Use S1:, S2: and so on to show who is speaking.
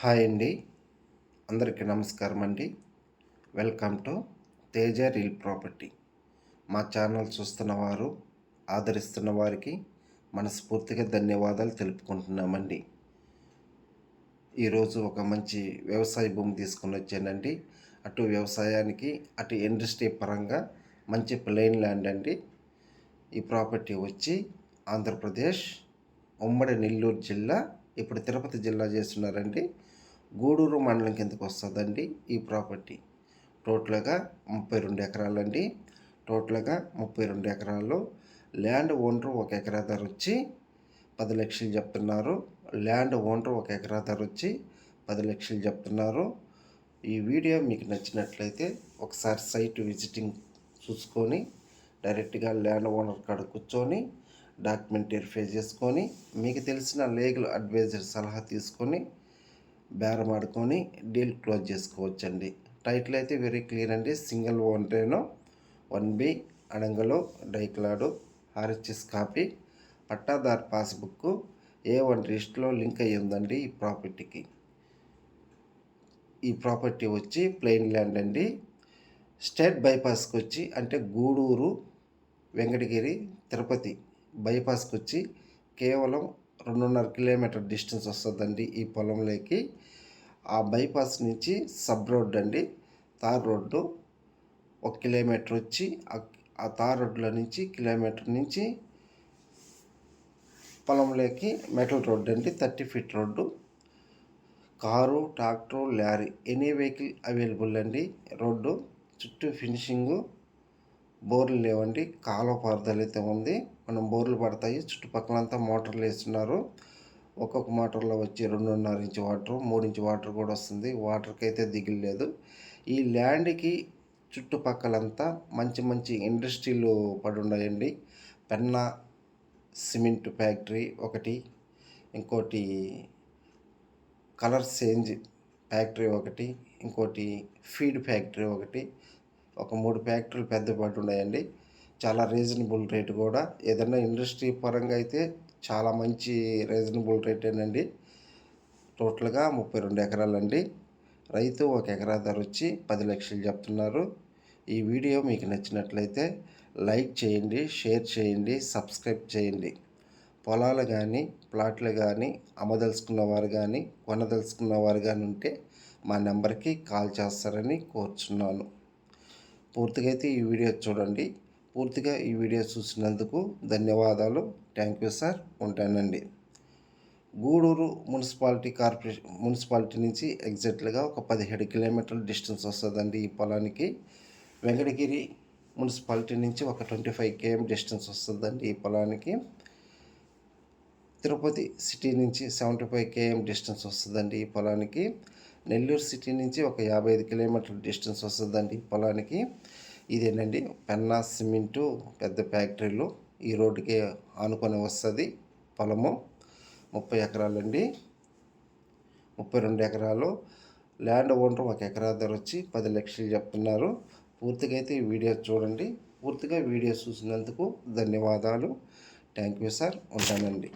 S1: Hi అండి. అందరికీ నమస్కారం అండి. Welcome to Teja real property. మా ఛానల్ చూస్తున్న వారు ఆదరిస్తున్న వారికి మనస్ఫూర్తిగా ధన్యవాదాలు తెలుపుకుంటున్నామండి. ఈరోజు ఒక మంచి వ్యవసాయ భూమి తీసుకుని వచ్చానండి. అటు వ్యవసాయానికి అటు ఇండస్ట్రీ పరంగా మంచి ప్లెయిన్ ల్యాండ్ అండి. ఈ ప్రాపర్టీ వచ్చి ఆంధ్రప్రదేశ్ ఉమ్మడి నెల్లూరు జిల్లా ఇప్పుడు తిరుపతి జిల్లా చేస్తున్నారండి. గూడూరు మండలం కిందకు వస్తుందండి ఈ ప్రాపర్టీ. టోటల్గా ముప్పై రెండు ఎకరాలండి. టోటల్గా ముప్పై రెండు ఎకరాల్లో ల్యాండ్ ఓనర్ ఒక ఎకరా ధర వచ్చి పది లక్షలు చెప్తున్నారు. ల్యాండ్ ఓనర్ ఒక ఎకరా ధర వచ్చి పది లక్షలు చెప్తున్నారు. ఈ వీడియో మీకు నచ్చినట్లయితే ఒకసారి సైట్ విజిటింగ్ చూసుకొని డైరెక్ట్గా ల్యాండ్ ఓనర్ కాడ కూర్చొని డాక్యుమెంట్ వెరిఫై చేసుకొని మీకు తెలిసిన లీగల్ అడ్వైజర్ సలహా తీసుకొని బేరం ఆడుకొని డీల్ క్లోజ్ చేసుకోవచ్చండి. టైటిల్ అయితే వెరీ క్లియర్ అండి. సింగిల్ ఓన్రేనో వన్ బి అడంగలు డైక్లాడు RHS copy pattadar passbook A one లిస్ట్లో లింక్ అయ్యి ఉందండి ఈ ప్రాపర్టీకి. ఈ ప్రాపర్టీ వచ్చి ప్లెయిన్ ల్యాండ్ అండి. స్టేట్ బైపాస్కి వచ్చి అంటే గూడూరు వెంకటగిరి తిరుపతి. బైపాస్కి వచ్చి కేవలం రెండున్నర కిలోమీటర్ డిస్టెన్స్ వస్తుందండి ఈ పొలంలోకి. ఆ బైపాస్ నుంచి సబ్ రోడ్ అండి. తార్ రోడ్డు ఒక కిలోమీటర్ వచ్చి ఆ తార్ రోడ్లో నుంచి కిలోమీటర్ నుంచి పొలంలోకి మెటల్ రోడ్డు అండి. Thirty feet road. Car tractor lorry any vehicle available అండి. రోడ్డు చుట్టూ ఫినిషింగు బోర్లు లేవండి కాలువ పారుదల అయితే ఉంది. మనం బోర్లు పడతాయి చుట్టుపక్కలంతా మోటార్లు వేస్తున్నారు. ఒక్కొక్క మోటార్లో వచ్చి రెండున్నర ఇంచు వాటర్ మూడు ఇంచు వాటర్ కూడా వస్తుంది. వాటర్కి అయితే దిగిలేదు ఈ ల్యాండ్కి చుట్టుపక్కలంతా మంచి మంచి ఇండస్ట్రీలు పడి ఉన్నాయండి. పెన్నా సిమెంట్ ఫ్యాక్టరీ ఒకటి ఇంకోటి కలర్ చేంజ్ ఫ్యాక్టరీ ఒకటి ఇంకోటి ఫీడ్ ఫ్యాక్టరీ ఒకటి ఒక మూడు ఫ్యాక్టరీలు పెద్ద పడి ఉన్నాయండి. చాలా రీజనబుల్ రేటు కూడా. ఏదైనా ఇండస్ట్రీ పరంగా అయితే చాలా మంచి రీజనబుల్ రేటేనండి టోటల్గా ముప్పై రెండు ఎకరాలండి. రైతు ఒక ఎకరా ధర వచ్చి పది లక్షలు చెప్తున్నారు. ఈ వీడియో మీకు నచ్చినట్లయితే లైక్ చేయండి షేర్ చేయండి సబ్స్క్రైబ్ చేయండి. పొలాలు కానీ ప్లాట్లు కానీ అమ్మదలుచుకున్న వారు కానీ కొనదలుచుకున్న వారు కానీ ఉంటే మా నెంబర్కి కాల్ చేస్తారని కోరుచున్నాను. పూర్తిగా అయితే ఈ వీడియో చూడండి. పూర్తిగా ఈ వీడియో చూసినందుకు ధన్యవాదాలు. Thank you sir. ఉంటానండి. గూడూరు మున్సిపాలిటీ కార్పొరేషన్ మున్సిపాలిటీ నుంచి ఎగ్జాక్ట్గా ఒక పదిహేడు కిలోమీటర్ల డిస్టెన్స్ వస్తుందండి ఈ పొలానికి. వెంకటగిరి మున్సిపాలిటీ నుంచి ఒక ట్వంటీ ఫైవ్ కేఎం డిస్టెన్స్ వస్తుందండి ఈ పొలానికి. తిరుపతి సిటీ నుంచి సెవెంటీ ఫైవ్ కేఎం డిస్టెన్స్ వస్తుందండి ఈ పొలానికి. నెల్లూరు సిటీ నుంచి ఒక యాభై ఐదు కిలోమీటర్ల డిస్టెన్స్ వస్తుందండి పొలానికి. ఇదేనండి పెన్నా సిమెంటు పెద్ద ఫ్యాక్టరీలు ఈ రోడ్డుకే ఆనుకొని వస్తుంది పొలము. ముప్పై ఎకరాలండి ముప్పై రెండు ఎకరాలు. ల్యాండ్ ఓనర్ ఒక ఎకరా ధర వచ్చి పది లక్షలు చెప్తున్నారు. పూర్తిగా అయితే ఈ వీడియో చూడండి. పూర్తిగా వీడియో చూసినందుకు ధన్యవాదాలు. Thank you sir. ఉంటానండి.